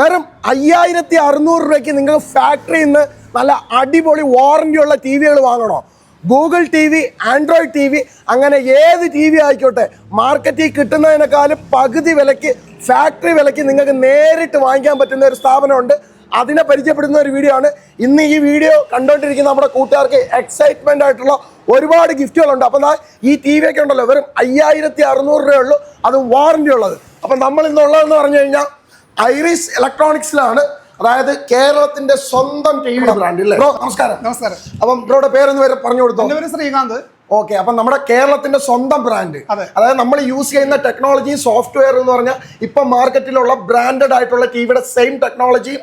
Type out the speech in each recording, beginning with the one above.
വെറും അയ്യായിരത്തി അറുന്നൂറ് രൂപയ്ക്ക് നിങ്ങൾ ഫാക്ടറിയിൽ നിന്ന് നല്ല അടിപൊളി വാറണ്ടി ഉള്ള ടി വികൾ വാങ്ങണോ? Google T V Android T V അങ്ങനെ ഏത് ടി വി ആയിക്കോട്ടെ മാർക്കറ്റിൽ കിട്ടുന്നതിനേക്കാളും പകുതി വിലയ്ക്ക് ഫാക്ടറി വിലയ്ക്ക് നിങ്ങൾക്ക് നേരിട്ട് വാങ്ങിക്കാൻ പറ്റുന്ന ഒരു സ്ഥാപനമുണ്ട്. അതിനെ പരിചയപ്പെടുന്ന ഒരു വീഡിയോ ആണ്. ഇന്ന് ഈ വീഡിയോ കണ്ടുകൊണ്ടിരിക്കുന്ന നമ്മുടെ കൂട്ടുകാർക്ക് എക്സൈറ്റ്മെന്റ് ആയിട്ടുള്ള ഒരുപാട് ഗിഫ്റ്റുകളുണ്ട് അപ്പം ഈ ടി വി ഒക്കെ ഉണ്ടല്ലോ വെറും അയ്യായിരത്തി അറുന്നൂറ് രൂപയുള്ളൂ അത് വാറന്റി ഉള്ളത്. അപ്പം നമ്മൾ ഇന്നുള്ളതെന്ന് പറഞ്ഞു കഴിഞ്ഞാൽ ഐറിസ് ഇലക്ട്രോണിക്സിലാണ് അതായത് കേരളത്തിന്റെ സ്വന്തം ടി വി ബ്രാൻഡ് അല്ലേ ബ്രോ നമസ്കാരം. നമസ്കാരം. അപ്പം ബ്രോയുടെ പേരൊന്ന് വരെ പറഞ്ഞു കൊടുത്തു? എന്റെ പേര് ശ്രീകാന്ത്. ഓക്കെ അപ്പം നമ്മുടെ കേരളത്തിന്റെ സ്വന്തം ബ്രാൻഡ് അതായത് നമ്മൾ യൂസ് ചെയ്യുന്ന ടെക്നോളജി സോഫ്റ്റ്വെയർ എന്ന് പറഞ്ഞാൽ ഇപ്പം മാർക്കറ്റിലുള്ള ബ്രാൻഡഡ് ആയിട്ടുള്ള ടിവിയുടെ സെയിം ടെക്നോളജി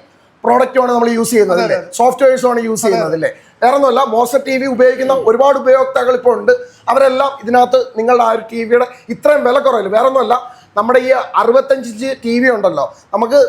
പ്രോഡക്റ്റുമാണ് നമ്മൾ യൂസ് ചെയ്യുന്നത് അല്ലേ? സോഫ്റ്റ്വെയർസുമാണ് യൂസ് ചെയ്യുന്നത് അല്ലേ? വേറെ ഒന്നുമല്ല മോസർ ടി വി ഉപയോഗിക്കുന്ന ഒരുപാട് ഉപയോക്താക്കൾ ഇപ്പോൾ ഉണ്ട്. അവരെല്ലാം ഇതിനകത്ത് നിങ്ങളുടെ ആ ഒരു ടി വിയുടെ ഇത്രയും വില കുറയില്ല വേറെ ഒന്നുമല്ല നമ്മുടെ ഈ അറുപത്തഞ്ച് ഇഞ്ച് ടി വി ഉണ്ടല്ലോ നമുക്ക്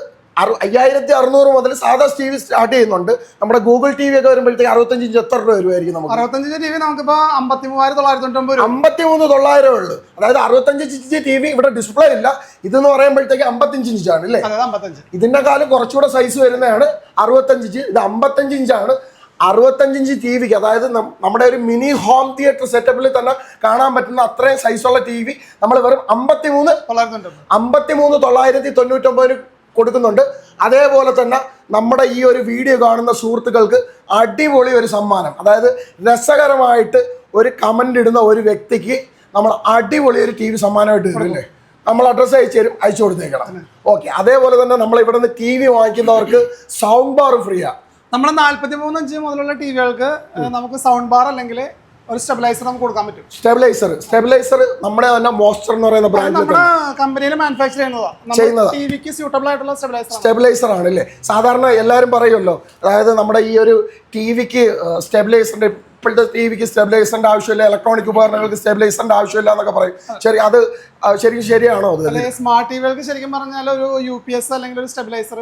അറു അയ്യായിരത്തി അറുന്നൂറ് മുതൽ സാധാ ടി വി സ്റ്റാർട്ട് ചെയ്യുന്നുണ്ട്. നമ്മുടെ ഗൂഗിൾ ടി വി ഒക്കെ വരുമ്പോഴത്തേക്ക് അറുപത്തഞ്ച് ഇഞ്ച് എത്ര രൂപ വരുമായിരിക്കും നമുക്ക്? അറുപത്തഞ്ച് ടി വി നമുക്കിപ്പോൾ അമ്പത്തി മൂവായിരത്തി തൊള്ളായിരത്തി തൊണ്ണൂറ്റൊമ്പത് രൂപ. അമ്പത്തിമൂന്ന് തൊള്ളായിരം ഉള്ളു. അതായത് അറുപത്തഞ്ച് ഇഞ്ച് ടി വി ഇവിടെ ഡിസ്പ്ലേ ഇല്ല. ഇതെന്ന് പറയുമ്പോഴത്തേക്ക് അമ്പത്തഞ്ച് ഇഞ്ചാണ് അല്ലേ? അമ്പത്തഞ്ച്. ഇതിന്റെ കാലം കുറച്ചുകൂടെ സൈസ് വരുന്നതാണ്. അറുപത്തഞ്ച് ഇഞ്ച് ഇത് അമ്പത്തഞ്ച് ഇഞ്ചാണ്. അറുപത്തഞ്ച് ഇഞ്ച് ടി വിക്ക് അതായത് നമ്മുടെ ഒരു മിനി ഹോം തിയേറ്റർ സെറ്റപ്പിൽ തന്നെ കാണാൻ പറ്റുന്ന അത്രയും സൈസുള്ള ടി വി നമ്മൾ വെറും അമ്പത്തിമൂന്ന് മൂന്ന് അമ്പത്തി അമ്പത്തിമൂന്ന് തൊള്ളായിരത്തി തൊണ്ണൂറ്റൊമ്പതിന് കൊടുക്കുന്നുണ്ട്. അതേപോലെ തന്നെ നമ്മുടെ ഈ ഒരു വീഡിയോ കാണുന്ന സുഹൃത്തുക്കൾക്ക് അടിപൊളി ഒരു സമ്മാനം. അതായത് രസകരമായിട്ട് ഒരു കമന്റ് ഇടുന്ന ഒരു വ്യക്തിക്ക് നമ്മൾ അടിപൊളി ഒരു ടി വി സമ്മാനമായിട്ട് ഇടില്ലേ നമ്മൾ അഡ്രസ്സ് അയച്ചു തരും അയച്ചു കൊടുത്തേക്കണം. ഓക്കെ അതേപോലെ തന്നെ നമ്മൾ ഇവിടെ നിന്ന് ടി വി വാങ്ങിക്കുന്നവർക്ക് സൗണ്ട് ബാർ ഫ്രീയാ നമ്മുടെ നാല്പത്തി മൂന്ന് ഇഞ്ച് മുതലുള്ള ടി വികൾക്ക് നമുക്ക് സൗണ്ട് ബാർ അല്ലെങ്കിൽ ഒരു സ്റ്റെബിലൈസർ നമുക്ക് കൊടുക്കാൻ പറ്റും. സ്റ്റെബിലൈസർ സ്റ്റെബിലൈസർ നമ്മുടെ തന്നെ മോസ്റ്റർ എന്ന് പറയുന്ന ബ്രാൻഡ് നമ്മുടെ കമ്പനിയിൽ മാനുഫാക്ചർ ചെയ്യുന്നതാണ് ചെയ്യുന്നതാ. ടി വിക്ക് സ്യൂട്ടബിൾ ആയിട്ടുള്ള സ്റ്റെബിലൈസർ സ്റ്റെബിലൈസർ ആണ് അല്ലേ? സാധാരണ എല്ലാവരും പറയുമല്ലോ അതായത് നമ്മുടെ ഈ ഒരു ടിവിക്ക് സ്റ്റെബിലൈസറിന്റെ ഇപ്പോഴത്തെ ടി വിക്ക് സ്റ്റെബിലൈസറിന്റെ ആവശ്യമില്ല ഇലക്ട്രോണിക് ഉപകരണങ്ങൾക്ക് സ്റ്റെബിലൈസറിന്റെ ആവശ്യമില്ല എന്നൊക്കെ പറയും. ശരി അത് ശരിക്കും ശരിയാണോ അത്? സ്മാർട്ട് ടിവികൾക്ക് ശരിക്കും പറഞ്ഞാൽ ഒരു യു പി എസ് അല്ലെങ്കിൽ ഒരു സ്റ്റെബിലൈസർ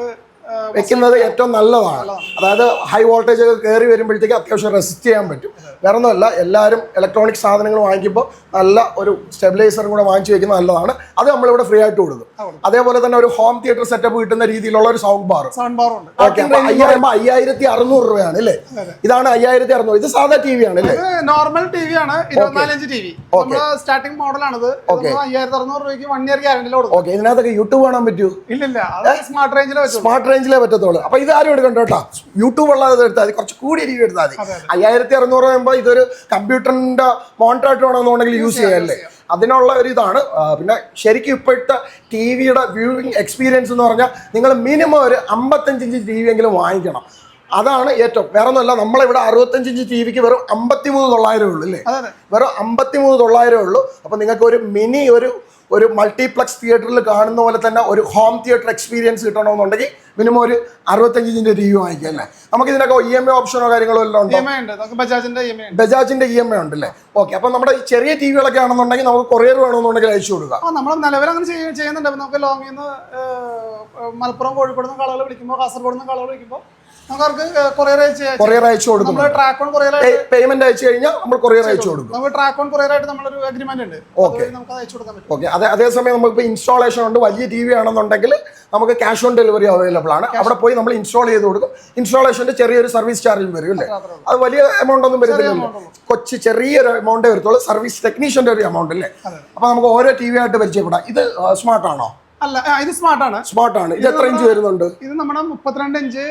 വെക്കുന്നത് ഏറ്റവും നല്ലതാണ്. അതായത് ഹൈ വോൾട്ടേജ് ഒക്കെ കയറി വരുമ്പോഴത്തേക്ക് അത്യാവശ്യം റെസിസ്റ്റ് ചെയ്യാൻ പറ്റും. വേറെ ഒന്നുമല്ല എല്ലാവരും ഇലക്ട്രോണിക് സാധനങ്ങൾ വാങ്ങിക്കുമ്പോൾ നല്ല ഒരു സ്റ്റെബിലൈസറും കൂടെ വാങ്ങിച്ചു വെക്കുന്നത് നല്ലതാണ്. അത് നമ്മളിവിടെ ഫ്രീ ആയിട്ട് കൊടുക്കും. അതേപോലെ തന്നെ ഒരു ഹോം തിയേറ്റർ സെറ്റപ്പ് കിട്ടുന്ന രീതിയിലുള്ള ഒരു സൗണ്ട് ബാർ സൗണ്ട് ബാർ ഉണ്ട്. ഓക്കെ അയ്യായിരം അയ്യായിരത്തി അറുന്നൂറ് രൂപയാണ് അല്ലേ? ഇതാണ് അയ്യായിരത്തി അറുന്നൂറ് ഇത് സാധാ ടി വി ആണ് അല്ലേ? നോർമൽ ടി വി ആണ്. ടി വി സ്റ്റാർട്ടിംഗ് മോഡലാണ് അയ്യായിരത്തി അറുന്നൂറ് രൂപയ്ക്ക് വൺ ഇയർ ഗ്യാരണ്ടി ഓക്കെ ഇതിനകത്തൊക്കെ യൂട്യൂബ് കാണാൻ പറ്റൂ? ഇല്ല സ്മാർട്ട് റേഞ്ചിൽ വെച്ചു സ്മാർട്ട് റേഞ്ചിലേ പറ്റത്തുള്ളൂ. അപ്പൊ ഇത് ആരും എടുക്കണ്ട കേട്ടോ. യൂട്യൂബ് ഉള്ളത് എടുത്താൽ മതി. കുറച്ച് കൂടിയ രീതി എടുത്താൽ മതി. അയ്യായിരത്തി അറുന്നൂറ് ആകുമ്പോൾ ഇതൊരു കമ്പ്യൂട്ടറിന്റെ മോണിറ്റർ ആയിട്ട് വേണമെന്നുണ്ടെങ്കിൽ യൂസ് ചെയ്യാമല്ലേ അതിനുള്ള ഒരു ഇതാണ്. പിന്നെ ശരിക്കും ഇപ്പോഴത്തെ ടി വിയുടെ വ്യൂവിങ് എക്സ്പീരിയൻസ് എന്ന് പറഞ്ഞാൽ നിങ്ങൾ മിനിമം ഒരു അമ്പത്തഞ്ച് ഇഞ്ച് ടി വി എങ്കിലും വാങ്ങിക്കണം. അതാണ് ഏറ്റവും. വേറെ ഒന്നുമല്ല നമ്മളിവിടെ അറുപത്തഞ്ച് ഇഞ്ച് ടി വിക്ക് വെറും അമ്പത്തിമൂന്ന് തൊള്ളായിരമേ ഉള്ളൂ അല്ലേ? വെറും അമ്പത്തിമൂന്ന് തൊള്ളായിരം ഉള്ളൂ. അപ്പോൾ നിങ്ങൾക്ക് ഒരു മിനി ഒരു ഒരു മൾട്ടിപ്ലക്സ് തിയേറ്ററിൽ കാണുന്ന പോലെ തന്നെ ഒരു ഹോം തിയേറ്റർ എക്സ്പീരിയൻസ് കിട്ടണമെന്നുണ്ടെങ്കിൽ മിനിമം ഒരു അറുപത്തഞ്ച് ഇഞ്ചിന്റെ ടി വി വാങ്ങിക്കാം അല്ലേ? നമുക്ക് ഇതിനൊക്കെ ഇ എം ഐ ഓപ്ഷനോ കാര്യങ്ങളോ എല്ലാം ഉണ്ടോ? ബജാജിന്റെ ഇ എം ഐ ഉണ്ടല്ലേ ഓക്കെ അപ്പൊ നമ്മുടെ ചെറിയ ടി വികളൊക്കെ ആണെന്നുണ്ടെങ്കിൽ നമുക്ക് കൊറിയർ വേണമെന്നുണ്ടെങ്കിൽ അയച്ചു കൊടുക്കാം. നമ്മൾ നിലവിൽ അങ്ങനെ ചെയ്യ- ചെയ്യുന്നുണ്ട്. നമുക്ക് ലോങ്ങിൽ നിന്ന് മലപ്പുറം കോഴിക്കോട് നിന്ന് കളകൾ വിളിക്കുമ്പോൾ കാസർഗോഡ് നിന്ന് കളകൾ വിളിക്കുമ്പോൾ കൊറിയർ അയച്ച് കൊടുക്കും പേയ്മെന്റ് അയച്ചു കഴിഞ്ഞാൽ നമ്മൾ കൊറിയർ അയച്ചു കൊടുക്കും. നമുക്ക് ട്രാക്ക് ഓൺ കൊറിയർ ആയിട്ട് നമ്മളൊരു അഗ്രിമെന്റ് ഉണ്ട്. നമുക്ക് അത് കൊടുക്കാൻ പറ്റും. ഓക്കെ അതേ അതേസമയം നമുക്ക് ഇപ്പോൾ ഇൻസ്റ്റാളേഷൻ ഉണ്ട്. വലിയ ടി വി ആണെന്നുണ്ടെങ്കിൽ നമുക്ക് ക്യാഷ് ഓൺ ഡെലിവറി അവൈലബിൾ ആണ്. അവിടെ പോയി നമ്മൾ ഇൻസ്റ്റാൾ ചെയ്ത് കൊടുക്കും. ഇൻസ്റ്റാളേഷന്റെ ചെറിയൊരു സർവീസ് ചാർജും വരും അല്ലേ? അത് വലിയ എമൗണ്ട് ഒന്നും വരുന്നില്ല കൊച്ചു ചെറിയൊരു എമൗണ്ടേ വരത്തുള്ളൂ. സർവീസ് ടെക്നീഷ്യന്റെ ഒരു എമൗണ്ട് അല്ലേ? അപ്പോൾ നമുക്ക് ഓരോ ടി വി ആയിട്ട് പരിചയപ്പെടാം. ഇത് സ്മാർട്ട് ആണോ? അല്ല ഇത് സ്മാർട്ട് ആണ്. സ്മാർട്ട് ആണ് ഇത് എത്ര ഇഞ്ച് വരുന്നുണ്ട്? ഇത് നമ്മുടെ മുപ്പത്തിരണ്ട് ഇഞ്ച്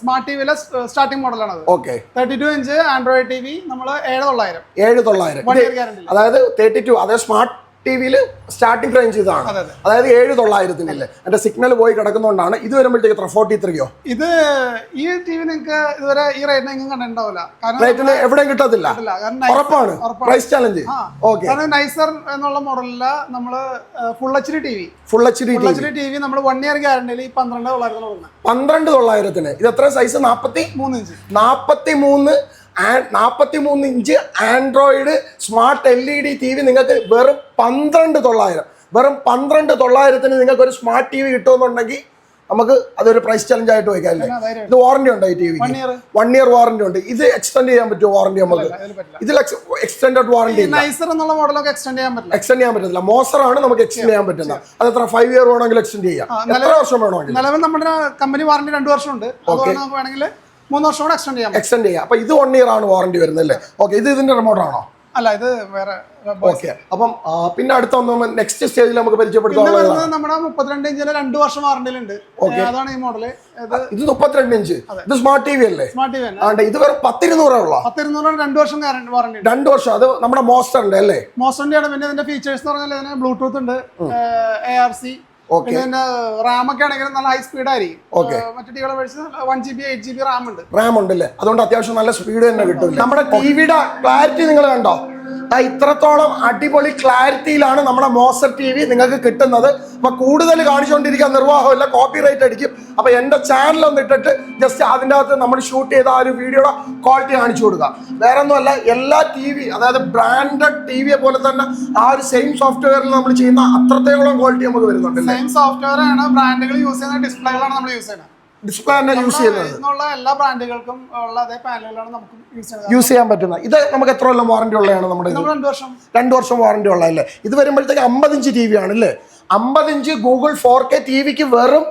സ്മാർട്ട് ടി വിയിലെ സ്റ്റാർട്ടിംഗ് മോഡലാണ് okay. Thirty two inch Android T V നമ്മൾ ഏഴ് തൊള്ളായിരം. ഏഴ് തൊള്ളായിരം. അതായത് തേർട്ടി ടു അതായത് സ്മാർട്ട് ടി വിയിൽ സ്റ്റാർട്ടിംഗ് റേഞ്ച് ഇതാണ്. അതെ, അതെ. അതായത് ഏഴ് തൊള്ളായിരത്തിനില്ലേ. എന്റെ സിഗ്നൽ പോയി കിടക്കുന്നതുകൊണ്ടാണ് ഇത് വരുമ്പോഴത്തേക്ക് ഫോർട്ടി ത്രീയോ ഇത് ഈ ടി വി നിങ്ങൾക്ക് ഇതുവരെ ഈ റേറ്റിന് എങ്ങും കണ്ടിട്ടുണ്ടാവില്ല. കാരണം റേറ്റിന് എവിടെയും കിട്ടത്തില്ല. ഉറപ്പാണ്. Price challenge. ഓക്കെ കാരണം നൈസർ എന്നുള്ള മോഡലിൽ നമ്മൾ full H D T V full H D T H D T V നമ്മൾ വൺ ഇയർ ഗ്യാരണ്ടിയിൽ ഈ പന്ത്രണ്ട് തൊള്ളായിരത്തിന് പന്ത്രണ്ട് തൊള്ളായിരത്തിന്. ഇത് എത്ര സൈസ് നാൽപ്പത്തി മൂന്ന് ഇഞ്ച്. നാൽപ്പത്തി മൂന്ന് നാൽപ്പത്തി മൂന്ന് inch Android smart L E D T V നിങ്ങൾക്ക് വെറും പന്ത്രണ്ട് തൊള്ളായിരം. വെറും പന്ത്രണ്ട് തൊള്ളായിരത്തിന് നിങ്ങൾക്ക് ഒരു സ്മാർട്ട് ടി വി കിട്ടുമെന്നുണ്ടെങ്കിൽ നമുക്ക് അതൊരു പ്രൈസ് ചലഞ്ച് ആയിട്ട് വയ്ക്കാം അല്ലേ പിന്നെ ധൈര്യമായിട്ട് ഇത് വാറന്റി ഉണ്ടോ ഈ T V one year warranty ഉണ്ട്. ഇത് എക്സ്റ്റെൻഡ് ചെയ്യാൻ പറ്റുമോ വാറന്റി നമുക്ക്? ഇതിൽ എക്സ്റ്റെൻഡ് വാറന്റി എക്സ്റ്റെൻഡ് ചെയ്യാൻ പറ്റില്ല. മോസറാണ് നമുക്ക് എക്സ്റ്റെൻഡ് ചെയ്യാൻ പറ്റുന്നത്. അത് എത്ര ഫൈവ് ഇയർ വേണമെങ്കിൽ എക്സ്റ്റെൻഡ് ചെയ്യാം. എത്ര വർഷം വേണമെങ്കിൽ നിലവിൽ നമ്മുടെ കമ്പനി വാറന്റി രണ്ട് വർഷം ഉണ്ട് വേണമെങ്കിൽ മൂന്ന് വർഷം കൂടെ എക്സ്റ്റെൻഡ് ചെയ്യാം എക്സ്റ്റെൻഡ് ചെയ്യാം. അപ്പൊ ഇത് വൺ ഇയർ ആണ് വാറന്റി വരുന്നത് അല്ലേ? ഓക്കെ ഇത് ഇതിന്റെ റിമോട്ട് ആണോ? അല്ല ഇത് വേറെ ഓക്കെ അപ്പം പിന്നെ അടുത്ത ഒന്ന് നെക്സ്റ്റ് സ്റ്റേജിൽ നമുക്ക് പരിചയപ്പെടുത്താം നമ്മുടെ മുപ്പത്തിരണ്ട് ഇഞ്ചിന് രണ്ട് വർഷം വാറണ്ടിയിലുണ്ട്. അതാണ് ഈ മോഡൽ ഇത് മുപ്പത്തിരണ്ട് ഇഞ്ച് ഇത് സ്മാർട്ട് ടി വി അല്ലേ? സ്മാർട്ട് ടി വി ഇത് വേറെ പത്തിരുന്നൂറേ ഉള്ള. പത്തിരുന്നൂറ് രണ്ട് വർഷം വാറണ്ടി രണ്ട് വർഷം. അത് നമ്മുടെ മോസ്റ്ററിന്റെ അല്ലേ? മോസ്റ്ററിന്റെ ആണ് പിന്നെ ഇതിന്റെ ഫീച്ചേഴ്സ് എന്ന് പറഞ്ഞാൽ ഇതിന് ബ്ലൂടൂത്ത് ഉണ്ട്. A R C. പിന്നെ റാം ഒക്കെ ആണെങ്കിൽ നല്ല ഹൈ സ്പീഡ് ആയിരിക്കും. Okay. ഏഹ് മറ്റു ടിവികളെ മേടിച്ച് one G B eight G B RAM ഉണ്ട്. റാം ഉണ്ടല്ലേ? അതുകൊണ്ട് അത്യാവശ്യം നല്ല സ്പീഡ് തന്നെ കിട്ടും നമ്മുടെ ടിവിയുടെ ക്ലാരിറ്റി നിങ്ങൾ കണ്ടോ? ഇത്രത്തോളം അടിപൊളി ക്ലാരിറ്റിയിലാണ് നമ്മുടെ മോസർ ടി വി നിങ്ങൾക്ക് കിട്ടുന്നത്. അപ്പൊ കൂടുതൽ കാണിച്ചുകൊണ്ടിരിക്കാൻ നിർവാഹമില്ല കോപ്പി റൈറ്റ് അടിക്കും. അപ്പൊ എന്റെ ചാനൽ ഒന്ന് ഇട്ടിട്ട് ജസ്റ്റ് അതിന്റെ അകത്ത് നമ്മൾ ഷൂട്ട് ചെയ്ത ആ ഒരു വീഡിയോയുടെ ക്വാളിറ്റി കാണിച്ചു കൊടുക്കുക വേറെ ഒന്നുമല്ല എല്ലാ ടി വി അതായത് ബ്രാൻഡഡ് ടി വിയെ പോലെ തന്നെ ആ ഒരു സെയിം സോഫ്റ്റ്വെയറിൽ നമ്മൾ ചെയ്യുന്ന അത്രത്തോളം ക്വാളിറ്റി നമുക്ക് വരുന്നുണ്ട് സെയിം സോഫ്റ്റ്വെയർ ആണ് ബ്രാൻഡുകൾ യൂസ് ചെയ്യുന്ന ഡിസ്പ്ലേകളാണ് നമ്മൾ യൂസ് ചെയ്യുന്നത്. ഡിസ്പ്ലേ തന്നെ യൂസ് ചെയ്യുന്നത്. എല്ലാ ബ്രാൻഡുകൾക്കും ഉള്ള അതേ പാനലുകളാണ് നമുക്ക് യൂസ് ചെയ്യാൻ പറ്റുന്ന ഇത് നമുക്ക് എത്ര കൊല്ലം വാറന്റി ഉള്ളതാണ് നമ്മുടെ രണ്ട് വർഷം രണ്ട് വർഷം വാറന്റി ഉള്ളതല്ലേ? ഇത് വരുമ്പോഴത്തേക്ക് അമ്പത് ഇഞ്ച് ടി വി ആണ് അല്ലേ? അമ്പത് inch Google four K T വിക്ക് വെറും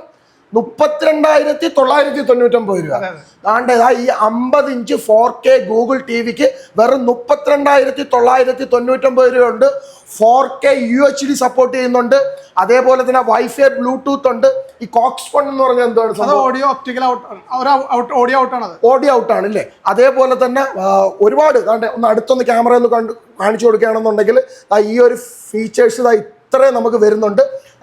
മുപ്പത്തിരണ്ടായിരത്തി തൊള്ളായിരത്തി തൊണ്ണൂറ്റൊമ്പത് രൂപ ആണ്ടേതാ ഈ അമ്പത് inch four K Google T വിക്ക് വെറും മുപ്പത്തിരണ്ടായിരത്തി തൊള്ളായിരത്തി തൊണ്ണൂറ്റൊമ്പത് രൂപ ഉണ്ട് four K U H D support ചെയ്യുന്നുണ്ട്. അതേപോലെ തന്നെ വൈഫൈ ബ്ലൂടൂത്ത് ഉണ്ട്. ഈ കോക്സ് ഫോൺ എന്ന് പറഞ്ഞാൽ എന്താണ് ഓഡിയോ ഒപ്റ്റിക്കൽ ഔട്ട് ഓഡിയോ ഔട്ടാണ് ഓഡിയോ ഔട്ടാണ് അല്ലേ? അതേപോലെ തന്നെ ഒരുപാട് ഒന്ന് അടുത്തൊന്ന് ക്യാമറ ഒന്ന് കാണിച്ചു കൊടുക്കുകയാണെന്നുണ്ടെങ്കിൽ ഈ ഒരു ഫീച്ചേഴ്സ് ഇതാ ഇത്രയും നമുക്ക് വരുന്നുണ്ട്.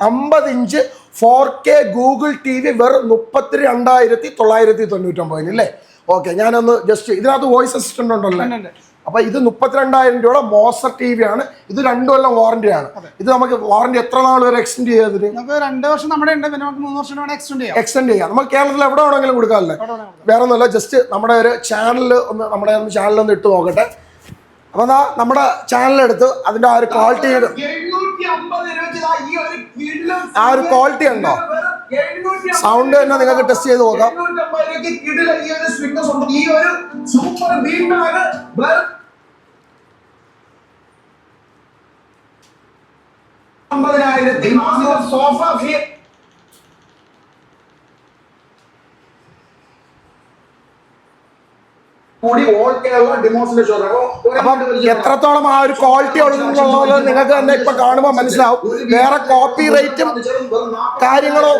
അമ്പത് inch four K Google T V വെറും മുപ്പത്തി രണ്ടായിരത്തി തൊള്ളായിരത്തി തൊണ്ണൂറ്റൊമ്പതിന് അല്ലേ? ഓക്കെ ഞാനൊന്ന് ജസ്റ്റ് ഇതിനകത്ത് വോയിസ് അസിസ്റ്റന്റ് ഉണ്ടല്ലോ. അപ്പൊ ഇത് മുപ്പത്തിരണ്ടായിരം രൂപയുടെ മോസർ ടി വി ആണ്. ഇത് രണ്ടു കൊല്ലം വാറന്റി ആണ്. ഇത് നമുക്ക് വാറന്റി എത്ര നാൾ വരെ എക്സ്റ്റെൻഡ് ചെയ്യാതെ നമുക്ക് രണ്ട് വർഷം നമ്മുടെ ഉണ്ട് പിന്നെ നമുക്ക് മൂന്ന് വർഷം എക്സ്റ്റെൻഡ് ചെയ്യാം. എക്സ്റ്റെൻഡ് ചെയ്യാം. നമുക്ക് കേരളത്തിൽ എവിടെ വേണമെങ്കിലും കൊടുക്കാമല്ലേ? വേറെ ഒന്നുമല്ല ജസ്റ്റ് നമ്മുടെ ഒരു ചാനലിൽ ഒന്ന് നമ്മുടെ ചാനലിൽ ഒന്ന് ഇട്ട് നോക്കട്ടെ. അപ്പൊ എന്നാ നമ്മുടെ ചാനലെടുത്ത് അതിന്റെ ആ ഒരു ക്വാളിറ്റി ആ ഒരു ക്വാളിറ്റി ഉണ്ടോ? സൗണ്ട് തന്നെ നിങ്ങൾക്ക് ടെസ്റ്റ് ചെയ്ത് നോക്കാം. അമ്പതിനായിരത്തി സോഫ കൂടി ഓൾ കേരള അപ്പം എത്രത്തോളം ആ ഒരു ക്വാളിറ്റി ഉള്ളത് നിങ്ങൾക്ക് തന്നെ ഇപ്പൊ കാണുമ്പോൾ മനസ്സിലാവും. വേറെ കോപ്പി റേറ്റും കാര്യങ്ങളോ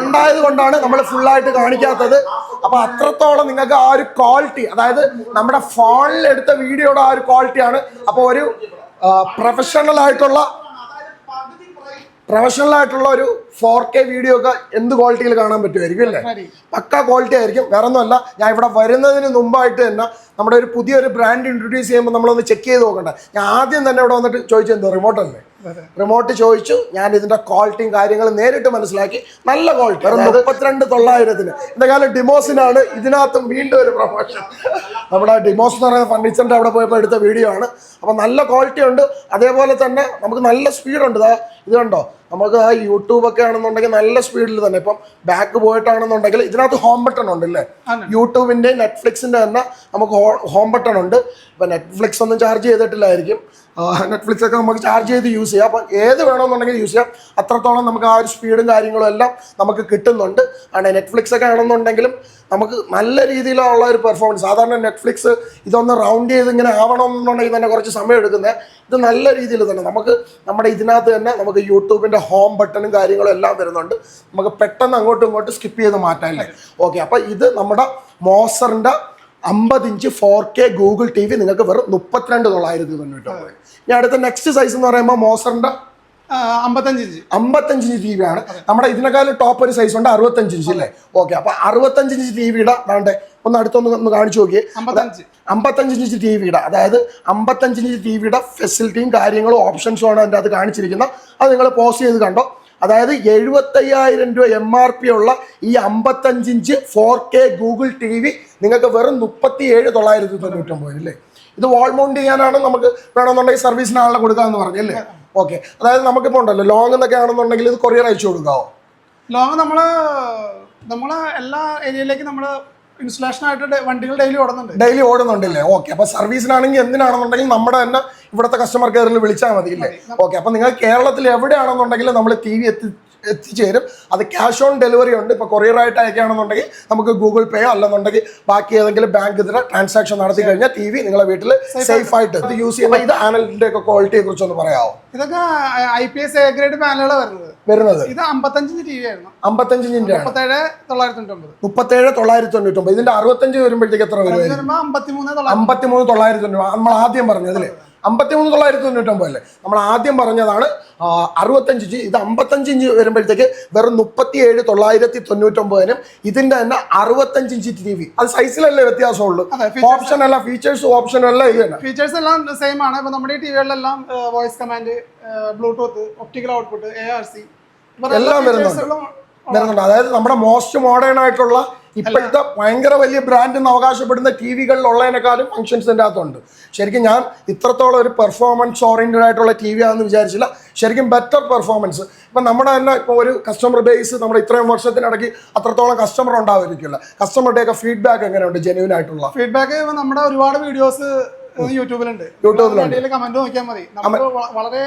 ഉണ്ടായത് കൊണ്ടാണ് നമ്മൾ ഫുള്ളായിട്ട് കാണിക്കാത്തത്. അപ്പൊ അത്രത്തോളം നിങ്ങൾക്ക് ആ ഒരു ക്വാളിറ്റി അതായത് നമ്മുടെ ഫോണിൽ എടുത്ത വീഡിയോയുടെ ആ ഒരു ക്വാളിറ്റിയാണ് അപ്പോൾ ഒരു പ്രൊഫഷണൽ ആയിട്ടുള്ള പ്രൊഫഷണൽ ആയിട്ടുള്ള ഒരു ഫോർ കെ വീഡിയോ ഒക്കെ എന്ത് ക്വാളിറ്റിയിൽ കാണാൻ പറ്റുമായിരിക്കും അല്ലേ? പക്ക ക്വാളിറ്റി ആയിരിക്കും. വേറെ ഒന്നുമല്ല ഞാൻ ഇവിടെ വരുന്നതിന് മുമ്പായിട്ട് തന്നെ നമ്മുടെ ഒരു പുതിയൊരു ബ്രാൻഡ് ഇൻട്രൊഡ്യൂസ് ചെയ്യുമ്പോൾ നമ്മളൊന്ന് ചെക്ക് ചെയ്ത് നോക്കണ്ട? ഞാൻ ആദ്യം തന്നെ ഇവിടെ വന്നിട്ട് ചോദിച്ചത് എന്തോ റിമോട്ട് അല്ലേ? റിമോട്ട് ചോദിച്ചു. ഞാൻ ഇതിന്റെ ക്വാളിറ്റിയും കാര്യങ്ങളും നേരിട്ട് മനസ്സിലാക്കി. നല്ല ക്വാളിറ്റി വെറും മുപ്പത്തിരണ്ട് തൊള്ളായിരത്തിന്. എന്റെ കാലം ഡിമോസിനാണ് ഇതിനകത്തും വീണ്ടും ഒരു പ്രൊമോഷൻ നമ്മുടെ ഡിമോസ് എന്ന് പറയുന്ന ഫർണിച്ചറിന്റെ അവിടെ പോയപ്പോൾ എടുത്ത വീഡിയോ ആണ്. അപ്പം നല്ല ക്വാളിറ്റി ഉണ്ട്. അതേപോലെ തന്നെ നമുക്ക് നല്ല സ്പീഡുണ്ട് ഇത് കണ്ടോ? നമുക്ക് ആ യൂട്യൂബ് ഒക്കെ ആണെന്നുണ്ടെങ്കിൽ നല്ല സ്പീഡിൽ തന്നെ. ഇപ്പം ബാക്ക് പോയിട്ടാണെന്നുണ്ടെങ്കിൽ ഇതിനകത്ത് ഹോം ബട്ടൺ ഉണ്ട് അല്ലേ യൂട്യൂബിന്റെ നെറ്റ്ഫ്ലിക്സിന്റെ തന്നെ നമുക്ക് ഹോം ബട്ടൺ ഉണ്ട്. ഇപ്പം നെറ്റ്ഫ്ലിക്സ് ഒന്നും ചാർജ് ചെയ്തിട്ടില്ലായിരിക്കും. നെറ്റ്ഫ്ലിക്സ് ഒക്കെ നമുക്ക് ചാർജ് ചെയ്ത് യൂസ് ചെയ്യാം. അപ്പം ഏത് വേണമെന്നുണ്ടെങ്കിൽ യൂസ് ചെയ്യാം. അത്രത്തോളം നമുക്ക് ആ ഒരു സ്പീഡും കാര്യങ്ങളും എല്ലാം നമുക്ക് കിട്ടുന്നുണ്ട്. ആണ് നെറ്റ്ഫ്ലിക്സ് ഒക്കെ ആണെന്നുണ്ടെങ്കിലും നമുക്ക് നല്ല രീതിയിലുള്ള ഒരു പെർഫോമൻസ് സാധാരണ നെറ്റ്ഫ്ലിക്സ് ഇതൊന്ന് റൗണ്ട് ചെയ്ത് ഇങ്ങനെ ആവണമെന്നുണ്ടെങ്കിൽ തന്നെ കുറച്ച് സമയം എടുക്കുന്നത് ഇത് നല്ല രീതിയിൽ തന്നെ നമുക്ക് നമ്മുടെ ഇതിനകത്ത് തന്നെ നമുക്ക് യൂട്യൂബിന്റെ ഹോം ബട്ടണും കാര്യങ്ങളും എല്ലാം വരുന്നുണ്ട്. നമുക്ക് പെട്ടെന്ന് അങ്ങോട്ടും ഇങ്ങോട്ടും സ്കിപ്പ് ചെയ്ത് മാറ്റാനല്ലേ. ഓക്കെ അപ്പോൾ ഇത് നമ്മുടെ മോസറിന്റെ അമ്പത് inch four K Google T V നിങ്ങൾക്ക് വെറും മുപ്പത്തിരണ്ട് തൊള്ളായിരത്തി തൊണ്ണൂറ്റൊമ്പത് ഞാൻ അടുത്ത നെക്സ്റ്റ് സൈസ് എന്ന് പറയുമ്പോൾ മോസറിന്റെ അമ്പത്തഞ്ച് ഇഞ്ച്. അമ്പത്തഞ്ച് ഇഞ്ച് ടി വി ആണ്. നമ്മുടെ ഇതിനേക്കാളും ടോപ്പ് ഒരു സൈസ് ഉണ്ട് അറുപത്തഞ്ച് ഇഞ്ച് അല്ലേ? ഓക്കെ അപ്പൊ അറുപത്തഞ്ച് ഇഞ്ച് ടി വിയുടെ വേണ്ടേ? ഒന്ന് അടുത്തൊന്ന് ഒന്ന് കാണിച്ചു നോക്കി അമ്പത്തഞ്ച്. അമ്പത്തഞ്ച് ഇഞ്ച് ടി വിയുടെ അതായത് അമ്പത്തഞ്ച് ഇഞ്ച് ടി വിയുടെ ഫെസിലിറ്റിയും കാര്യങ്ങളും ഓപ്ഷൻസും ആണ് അതിന്റെ അത് കാണിച്ചിരിക്കുന്നത്. അത് നിങ്ങൾ പോസ്റ്റ് ചെയ്ത് കണ്ടോ? അതായത് എഴുപത്തയ്യായിരം രൂപ എം ആർ പി ഉള്ള ഈ അമ്പത്തഞ്ച് inch four K Google T V നിങ്ങൾക്ക് വെറും മുപ്പത്തി ഏഴ് തൊള്ളായിരത്തി തൊണ്ണൂറ്റൊമ്പത് അല്ലേ? ഇത് വാൾ മൗണ്ട് ചെയ്യാനാണ് നമുക്ക് വേണമെന്നുണ്ടെങ്കിൽ സർവീസിന് ആളെ കൊടുക്കാമെന്ന് പറഞ്ഞല്ലേ ഓക്കെ അതായത് നമുക്കിപ്പോൾ ഉണ്ടല്ലോ ലോങ് എന്നൊക്കെ ആണെന്നുണ്ടെങ്കിൽ ഇത് കൊറിയർ അയച്ചു കൊടുക്കാവോ? ലോങ് നമ്മൾ നമ്മൾ എല്ലാ ഏരിയയിലേക്കും നമ്മൾ ഇൻസ്റ്റലേഷൻ ആയിട്ട് വണ്ടികൾ ഡെയിലി ഓടുന്നുണ്ട്. ഡെയിലി ഓടുന്നുണ്ടല്ലേ? ഓക്കെ അപ്പൊ സർവീസിനാണെങ്കിൽ എന്തിനാണെന്നുണ്ടെങ്കിൽ നമ്മുടെ തന്നെ ഇവിടുത്തെ കസ്റ്റമർ കെയറിൽ വിളിച്ചാൽ മതി. ഇല്ലേ ഓക്കെ അപ്പൊ നിങ്ങൾ കേരളത്തിൽ എവിടെയാണെന്നുണ്ടെങ്കിൽ നമ്മൾ ടി വി എത്തി എത്തിച്ചേരും. അത് ക്യാഷ് ഓൺ ഡെലിവറി ഉണ്ട്. ഇപ്പോൾ കൊറിയർ ആയിട്ട് അയക്കുകയാണെന്നുണ്ടെങ്കിൽ നമുക്ക് ഗൂഗിൾ പേയോ അല്ലെന്നുണ്ടെങ്കിൽ ബാക്കി ഏതെങ്കിലും ബാങ്ക് ഇതിൽ ട്രാൻസാക്ഷൻ നടത്തി കഴിഞ്ഞാൽ ടി വി നിങ്ങളെ വീട്ടിൽ സേഫ് ആയിട്ട്. ഇത് യൂസ് ചെയ്യുന്ന ഇത് ആനലിന്റെ ഒക്കെ ക്വാളിറ്റിയെ കുറിച്ച് ഒന്ന് പറയാമോ ഇതൊക്കെ I P S A grade പാനലുകളാണ് വരുന്നത്. വരുന്നത്. ഇത് അമ്പത്തഞ്ചിഞ്ച് ടി വി ആയിരുന്നു. അമ്പത്തഞ്ച് ഇഞ്ചിന്റെ ആണ്. മുപ്പത്തേഴ് തൊള്ളായിരത്തി തൊണ്ണൂറ്റൊമ്പത് മുപ്പത്തേഴ് തൊള്ളായിരത്തി തൊണ്ണൂറ്റൊമ്പത് ഇതിന്റെ അറുപത്തഞ്ച് വരുമ്പോഴത്തേക്ക് എത്ര വരും? വരുമ്പോൾ അമ്പത്തിമൂന്ന് തൊള്ളായിരത്തി അമ്പത്തിമൂന്ന് തൊണ്ണൂറ് നമ്മൾ ആദ്യം പറഞ്ഞതല്ലേ അമ്പത്തിമൂന്ന് തൊള്ളായിരത്തി തൊണ്ണൂറ്റൊമ്പത് അല്ലേ നമ്മൾ ആദ്യം പറഞ്ഞതാണ് അറുപത്തഞ്ച് ഇഞ്ച് ഇത് അമ്പത്തഞ്ച് ഇഞ്ച് വരുമ്പോഴത്തേക്ക് വെറും മുപ്പത്തി ഏഴ് തൊള്ളായിരത്തി തൊണ്ണൂറ്റൊമ്പതിനും ഇതിന്റെ തന്നെ അറുപത്തഞ്ച് ഇഞ്ച് ടി വി അത് സൈസിലല്ലേ വ്യത്യാസമുള്ളൂ? ഓപ്ഷൻ അല്ല ഫീച്ചേഴ്സ് ഓപ്ഷൻ അല്ല ഇത് തന്നെ. ഫീച്ചേഴ്സ് എല്ലാം സെയിം ആണ്. ഇപ്പൊ നമ്മുടെ ഈ ടിവികളിലെല്ലാം voice command bluetooth optical output A R C എല്ലാം വരുന്നുണ്ട്. വരുന്നുണ്ട്. അതായത് നമ്മുടെ മോസ്റ്റ് മോഡേൺ ആയിട്ടുള്ള ഇപ്പോഴത്തെ ഭയങ്കര വലിയ ബ്രാൻഡ് എന്ന് അവകാശപ്പെടുന്ന ടി വികളിൽ ഉള്ളതിനേക്കാളും ഫംഗ്ഷൻസിന്റെ അകത്തുണ്ട്. ശരിക്കും ഞാൻ ഇത്രത്തോളം ഒരു പെർഫോമൻസ് ഓറിയന്റഡ് ആയിട്ടുള്ള ടി വി ആണെന്ന് വിചാരിച്ചില്ല. ശരിക്കും ബെറ്റർ പെർഫോമൻസ് ഇപ്പം നമ്മുടെ തന്നെ ഇപ്പോൾ ഒരു കസ്റ്റമർ ബേസ് നമ്മുടെ ഇത്രയും വർഷത്തിനിടയ്ക്ക് അത്രത്തോളം കസ്റ്റമർ ഉണ്ടാവുമായിരിക്കില്ല കസ്റ്റമറുടെയൊക്കെ ഫീഡ്ബാക്ക് എങ്ങനെയുണ്ട്? ജെന്യൂൻ ആയിട്ടുള്ള? ഫീഡ്ബാക്ക് നമ്മുടെ ഒരുപാട് വീഡിയോസ് യൂട്യൂബിലുണ്ട്. യൂട്യൂബിലുണ്ട്. കമന്റ് നോക്കിയാൽ മതി. വളരെ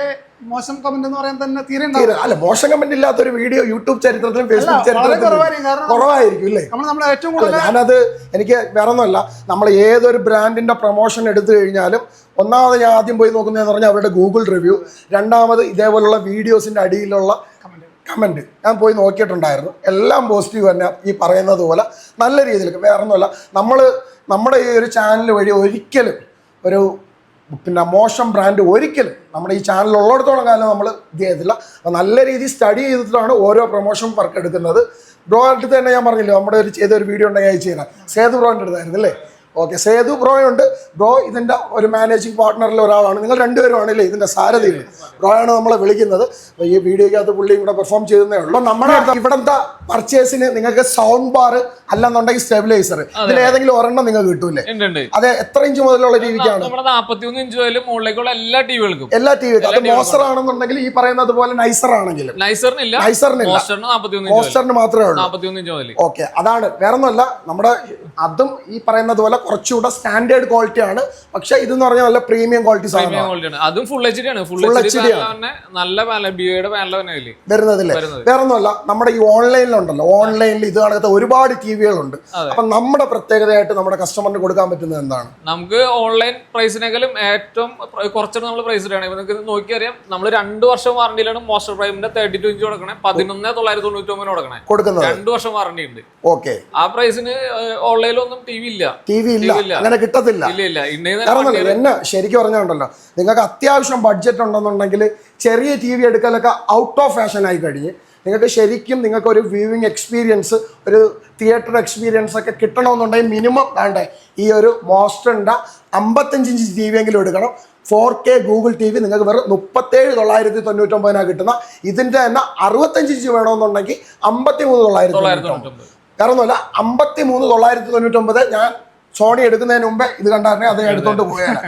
മോശം കമന്റ് എന്ന് പറയാൻ തന്നെ തീരെ അല്ല മോശം കമന്റ് ഇല്ലാത്ത ഒരു വീഡിയോ യൂട്യൂബ് ചരിത്രത്തിലും ഫേസ്ബുക്ക് ചരിത്രത്തിലും കുറവായിരിക്കും. അല്ലേ നമ്മൾ ഏറ്റവും കൂടുതൽ ഞാനത് എനിക്ക് വേറെ ഒന്നുമല്ല നമ്മൾ ഏതൊരു ബ്രാൻഡിന്റെ പ്രൊമോഷൻ എടുത്തു കഴിഞ്ഞാലും ഒന്നാമത് ഞാൻ ആദ്യം പോയി നോക്കുന്നതെന്ന് പറഞ്ഞാൽ അവരുടെ ഗൂഗിൾ റിവ്യൂ രണ്ടാമത് ഇതേപോലുള്ള വീഡിയോസിന്റെ അടിയിലുള്ള കമന്റ് ഞാൻ പോയി നോക്കിയിട്ടുണ്ടായിരുന്നു. എല്ലാം പോസിറ്റീവ് തന്നെ ഈ പറയുന്നത് പോലെ. നല്ല രീതിയിൽ. വേറെ ഒന്നുമല്ല നമ്മൾ നമ്മുടെ ഈ ഒരു ചാനൽ വഴി ഒരിക്കലും ഒരു പിന്നെ മോശം ബ്രാൻഡ് ഒരിക്കലും നമ്മുടെ ഈ ചാനൽ ഉള്ളിടത്തോളം കാലം നമ്മൾ ഇത് ചെയ്തില്ല അപ്പോൾ നല്ല രീതിയിൽ സ്റ്റഡി ചെയ്തിട്ടാണ് ഓരോ പ്രൊമോഷൻ വർക്ക് എടുക്കുന്നത്. ബ്രോ അടുത്ത് തന്നെ ഞാൻ പറഞ്ഞില്ലേ നമ്മുടെ ഒരു ചെയ്ത ഒരു വീഡിയോ ഉണ്ടെങ്കിൽ അയച്ചു തരാം. സേതു ബ്രോന്റെ അടുത്തായിരുന്നു അല്ലേ? ഓക്കെ സേതു ബ്രോയുണ്ട് ബ്രോ ഇതിന്റെ ഒരു മാനേജിംഗ് പാർട്ട്ണറിൽ ഒരാളാണ്. നിങ്ങൾ രണ്ടുപേരും ആണല്ലേ ഇതിന്റെ സാരഥികൾ ബ്രോയാണ് നമ്മളെ വിളിക്കുന്നത്. അപ്പോൾ ഈ വീഡിയോയ്ക്കകത്ത് പുള്ളി ഇവിടെ പെർഫോം ചെയ്യുന്നേ ഉള്ളൂ. നമ്മുടെ ഇവിടുത്തെ പർച്ചേസിന് നിങ്ങൾക്ക് സൗണ്ട് ബാർ അല്ലെന്നുണ്ടെങ്കിൽ സ്റ്റെബിലൈസർ ഇതിൽ ഏതെങ്കിലും ഒരെണ്ണം നിങ്ങൾക്ക് കിട്ടൂലേ? അതെ എത്ര ഇഞ്ച് മുതലുള്ള ടിവിക്കാണ് നമ്മുടെ നാപ്പത്തിയൊന്ന് ഇഞ്ച് മുതൽ മുകളിലേക്കുള്ള എല്ലാ ടിവികൾക്കും എല്ലാ ടി വി അത് മോസ്റ്റർ ആണെന്നുണ്ടെങ്കിൽ ഈ പറയുന്നത് പോലെ നൈസർ ആണെങ്കിലും. നൈസറിനില്ല നൈസറിനില്ല മോസ്റ്ററിന് മാത്രമേ ഉള്ളൂ. ഓക്കെ അതാണ് വേറെ ഒന്നുമല്ല നമ്മുടെ അതും ഈ പറയുന്നത് പോലെ കുറച്ചുകൂടെ സ്റ്റാൻഡേർഡ് ക്വാളിറ്റി ആണ്. പക്ഷെ ഇതെന്ന് പറഞ്ഞാൽ നല്ല പ്രീമിയം ക്വാളിറ്റി സാധനം സാധനമാണ് അതും ഫുൾ എച്ച് ഡി ആണ്. ഫുൾ എച്ച് ഡി നല്ല വരുന്നതില്ലേ? വേറെ ഒന്നുമല്ല നമ്മുടെ ഈ ഓൺലൈനിലുണ്ടല്ലോ ഓൺലൈനിൽ ഇത് കണക്കത്തെ ഒരുപാട് ടി വികളുണ്ട് അപ്പൊ നമ്മുടെ പ്രത്യേകതയായിട്ട് നമ്മുടെ കസ്റ്റമറിന് കൊടുക്കാൻ പറ്റുന്നത് എന്താണ്? നമുക്ക് ഓൺലൈൻ പ്രൈസിനേക്കാളും ഏറ്റവും പ്ര- നമ്മൾ പ്രൈസ് ഇടുകയാണ്. നിങ്ങൾക്ക് നോക്കിയറിയാം നമ്മൾ രണ്ട് വർഷം വാറണ്ടിയിലാണ് മോസ്റ്റർ പ്രൈമിന്റെ തേർട്ടി ടു ഇഞ്ച് കൊടുക്കണേ. പതിനൊന്ന് തൊള്ളായിരത്തി തൊണ്ണൂറ്റി ഒമ്പതിന് കൊടുക്കണേ. കൊടുക്കുന്നത്. രണ്ട് വർഷം വാറണ്ടി ഉണ്ട്. ഓക്കെ ആ പ്രൈസിന് ഓൺലൈനിലൊന്നും ടി വി ഇല്ല. ടി വി ഇല്ല. അങ്ങനെ കിട്ടത്തില്ല. കാരണം എന്നെ ശരിക്കും പറഞ്ഞുണ്ടല്ലോ നിങ്ങൾക്ക് അത്യാവശ്യം ബഡ്ജറ്റ് ഉണ്ടെന്നുണ്ടെങ്കിൽ ചെറിയ ടി വി എടുക്കലൊക്കെ ഔട്ട് ഓഫ് ഫാഷൻ ആയി കഴിഞ്ഞ് നിങ്ങൾക്ക് ശരിക്കും നിങ്ങൾക്ക് ഒരു വ്യൂവിങ് എക്സ്പീരിയൻസ് ഒരു തിയേറ്റർ എക്സ്പീരിയൻസ് ഒക്കെ കിട്ടണമെന്നുണ്ടെങ്കിൽ മിനിമം വേണ്ടേ ഈ ഒരു മോസ്റ്ററിന്റെ അമ്പത്തഞ്ച് ഇഞ്ച് ടി വി എങ്കിലും എടുക്കണം. Four K Google T V നിങ്ങൾക്ക് വെറും മുപ്പത്തേഴ് തൊള്ളായിരത്തി തൊണ്ണൂറ്റൊമ്പതിനാണ് കിട്ടുന്ന ഇതിന്റെ തന്നെ അറുപത്തഞ്ച് ഇഞ്ച് വേണമെന്നുണ്ടെങ്കിൽ അമ്പത്തി മൂന്ന് തൊള്ളായിരത്തി തൊണ്ണൂറ്റൊമ്പത്. തൊണ്ണൂറ്റൊമ്പത്. കാരണം ഒന്നുമല്ല അമ്പത്തി മൂന്ന് തൊള്ളായിരത്തി തൊണ്ണൂറ്റൊമ്പത് ഞാൻ സോണി എടുക്കുന്നതിന് മുമ്പേ ഇത് കണ്ടായിരുന്നെ അത് എടുത്തോണ്ട് പോയാണ്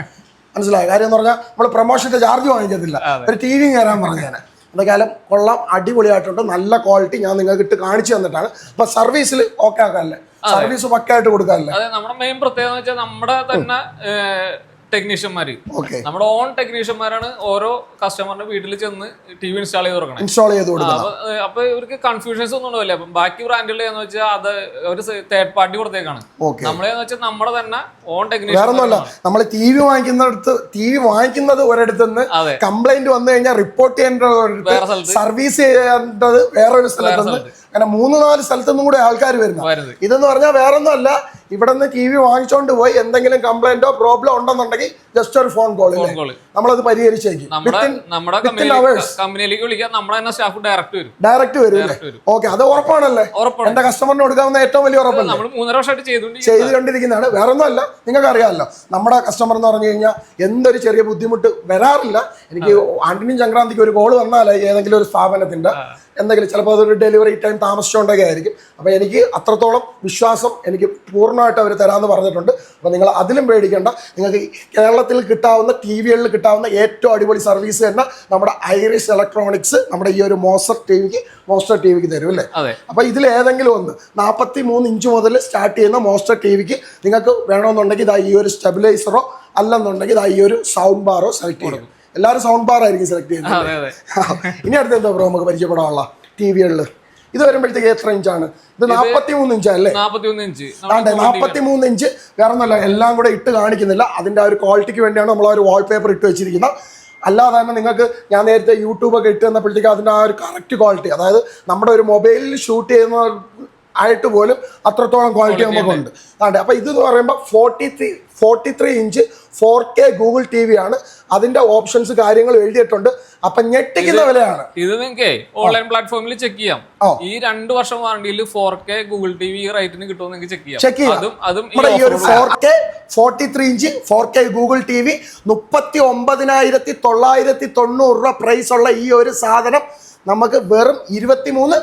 മനസ്സിലായ? കാര്യം എന്ന് പറഞ്ഞാൽ നമ്മൾ പ്രൊമോഷന്റെ ചാർജ് വാങ്ങിക്കത്തില്ല. ഒരു ടി വി കയറാൻ പറഞ്ഞാൽ എന്തായാലും കൊള്ളാം അടിപൊളിയായിട്ടുണ്ട്. നല്ല ക്വാളിറ്റി ഞാൻ നിങ്ങൾക്ക് ഇട്ട് കാണിച്ചു തന്നിട്ടാണ്. അപ്പൊ സർവീസിൽ ഓക്കെ ആക്കാല്ലേ സർവീസ് പക്കായിട്ട് കൊടുക്കാല്ലേ നമ്മുടെ മെയിൻ പ്രത്യേകത നമ്മുടെ തന്നെ ടെക്നീഷ്യന്മാര് ഓക്കെ. നമ്മുടെ ഓൺ ടെക്നീഷ്യന്മാരാണ് ഓരോ കസ്റ്റമറിന്റെ വീട്ടിൽ ചെന്ന് ടി വി ഇൻസ്റ്റാൾ ചെയ്ത് കൊടുക്കണേ. ഇൻസ്റ്റാൾ ചെയ്ത് കൊടുക്കണം. അപ്പൊ ഇവർക്ക് കൺഫ്യൂഷൻസ് ഒന്നും ഉണ്ടാവില്ല. അപ്പം ബാക്കി ബ്രാൻഡുകൾ എന്ന് വെച്ചാൽ അത് ഒരു തേർഡ് പാർട്ടി കൊടുത്തേക്കാണ്. നമ്മളെന്ന് വെച്ചാൽ നമ്മുടെ തന്നെ ഓൺ ടെക്നീഷ്യൻ നമ്മൾ ടി വി വാങ്ങിക്കുന്നിടത്ത് ടി വി വാങ്ങിക്കുന്നത് ഒരിടത്ത് നിന്ന് അതെ. കംപ്ലൈന്റ് വന്നു കഴിഞ്ഞാൽ റിപ്പോർട്ട് ചെയ്യേണ്ടത് സർവീസ് ചെയ്യേണ്ടത് വേറൊരു സ്ഥലത്ത്. അങ്ങനെ മൂന്ന് നാല് സ്ഥലത്തു നിന്നും കൂടെ ആൾക്കാർ വരുന്നു. വരുന്നത്. ഇതെന്ന് പറഞ്ഞാൽ വേറെ ഒന്നുമല്ല ഇവിടെ നിന്ന് ടി വി വാങ്ങിച്ചോണ്ട് പോയി എന്തെങ്കിലും കംപ്ലൈന്റോ പ്രോബ്ലം ഉണ്ടെന്നുണ്ടെങ്കിൽ ജസ്റ്റ് ഒരു ഫോൺ കോൾ നമ്മളത് പരിഹരിച്ചേക്കും. കമ്പനിയിലേക്ക് വിളിക്കാം നമ്മുടെ തന്നെ സ്റ്റാഫ് ഡയറക്റ്റ് വരും. ഡയറക്റ്റ് വരും. ഓക്കെ അത് ഉറപ്പാണല്ലേ? എന്റെ കസ്റ്റമറിന് കൊടുക്കാവുന്ന ഏറ്റവും വലിയ ഉറപ്പാണ് നമ്മൾ മൂന്നര വർഷമായിട്ട് ചെയ്തുകൊണ്ടിരിക്കുന്നതാണ്. വേറെ ഒന്നുമല്ല നിങ്ങൾക്ക് അറിയാമല്ലോ നമ്മുടെ കസ്റ്റമർ എന്ന് പറഞ്ഞു കഴിഞ്ഞാൽ എന്തൊരു ചെറിയ ബുദ്ധിമുട്ട് വരാറില്ല. എനിക്ക് ആന്റണിയും സംക്രാന്തിക്ക് ഒരു കോൾ വന്നാലേ ഏതെങ്കിലും ഒരു സ്ഥാപനത്തിന്റെ എന്തെങ്കിലും ചിലപ്പോൾ അതൊരു ഡെലിവറി ടൈം താമസിച്ചുകൊണ്ടൊക്കെ ആയിരിക്കും. അപ്പോൾ എനിക്ക് അത്രത്തോളം വിശ്വാസം എനിക്ക് പൂർണമായിട്ട് അവർ തരാമെന്ന് പറഞ്ഞിട്ടുണ്ട്. അപ്പോൾ നിങ്ങൾ അതിലും പേടിക്കേണ്ട. നിങ്ങൾക്ക് കേരള കേരളത്തിൽ കിട്ടാവുന്ന ടി വികളിൽ കിട്ടാവുന്ന ഏറ്റവും അടിപൊളി സർവീസ് തന്നെ നമ്മുടെ ഐറിഷ് ഇലക്ട്രോണിക്സ് നമ്മുടെ ഈ ഒരു മോസ്റ്റർ ടി വിക്ക് മോസ്റ്റർ ടി വിക്ക് തരും അല്ലേ? അപ്പൊ ഇതിൽ ഏതെങ്കിലും ഒന്ന് നാൽപ്പത്തി മൂന്ന് ഇഞ്ച് മുതൽ സ്റ്റാർട്ട് ചെയ്യുന്ന മോസ്റ്റർ ടി വിക്ക് നിങ്ങൾക്ക് വേണമെന്നുണ്ടെങ്കിൽ ഇതാ ഈ ഒരു സ്റ്റെബിലൈസറോ അല്ലെന്നുണ്ടെങ്കിൽ ഇതാ ഈ ഒരു സൗണ്ട് ബാറോ സെലക്ട് ചെയ്യും എല്ലാവരും സൗണ്ട് ബാർ ആയിരിക്കും സെലക്ട് ചെയ്യുന്നത് ഇനി അടുത്ത് എന്താ ബ്രോ നമുക്ക് പരിചയപ്പെടാനുള്ള ടി വികളിൽ ഇത് വരുമ്പോഴത്തേക്ക് എത്ര ഇഞ്ചാണ്? ഇത് നാൽപ്പത്തി മൂന്ന് ഇഞ്ച് അല്ലേ? നാപ്പത്തി ഇഞ്ച്. ആണ്ടെ നാൽപ്പത്തി മൂന്ന് ഇഞ്ച്. വേറെ ഒന്നല്ല എല്ലാം കൂടെ ഇട്ട് കാണിക്കുന്നില്ല. അതിന്റെ ആ ഒരു ക്വാളിറ്റിക്ക് വേണ്ടിയാണ് നമ്മൾ ആ ഒരു വാൾപേപ്പർ ഇട്ട് വെച്ചിരിക്കുന്നത്. അല്ലാതെ തന്നെ നിങ്ങൾക്ക് ഞാൻ നേരത്തെ യൂട്യൂബൊക്കെ ഇട്ട് തന്നപ്പോഴത്തേക്ക് അതിന്റെ ആ ഒരു കറക്റ്റ് ക്വാളിറ്റി അതായത് നമ്മുടെ ഒരു മൊബൈലിൽ ഷൂട്ട് ചെയ്യുന്ന ആയിട്ട് പോലും അത്രത്തോളം ക്വാളിറ്റി നമുക്കുണ്ട് അതെ അപ്പൊ ഇത് എന്ന് പറയുമ്പോൾ forty three forty three inch four K Google T V ആണ്. അതിന്റെ ഓപ്ഷൻസ് കാര്യങ്ങൾ എഴുതിയിട്ടുണ്ട്. അപ്പൊ ഞെട്ടിക്കുന്ന വിലയാണ്. ഇത് നിങ്ങൾക്ക് ഓൺലൈൻ പ്ലാറ്റ്ഫോമിൽ ചെക്ക് ചെയ്യാം. ഈ രണ്ട് വർഷം വാറണ്ടിയിൽ four K Google T V റേറ്റിന് കിട്ടുമെന്ന് നിങ്ങൾക്ക് ചെക്ക് ചെയ്യാം. ചെക്ക് ചെയ്യാം. ഈ ഒരു four K forty three inch four K Google T V മുപ്പത്തി ഒമ്പതിനായിരത്തി തൊള്ളായിരത്തി തൊണ്ണൂറ് രൂപ പ്രൈസ് ഉള്ള ഈ ഒരു സാധനം നമുക്ക് വെറും ഇരുപത്തി മൂന്ന്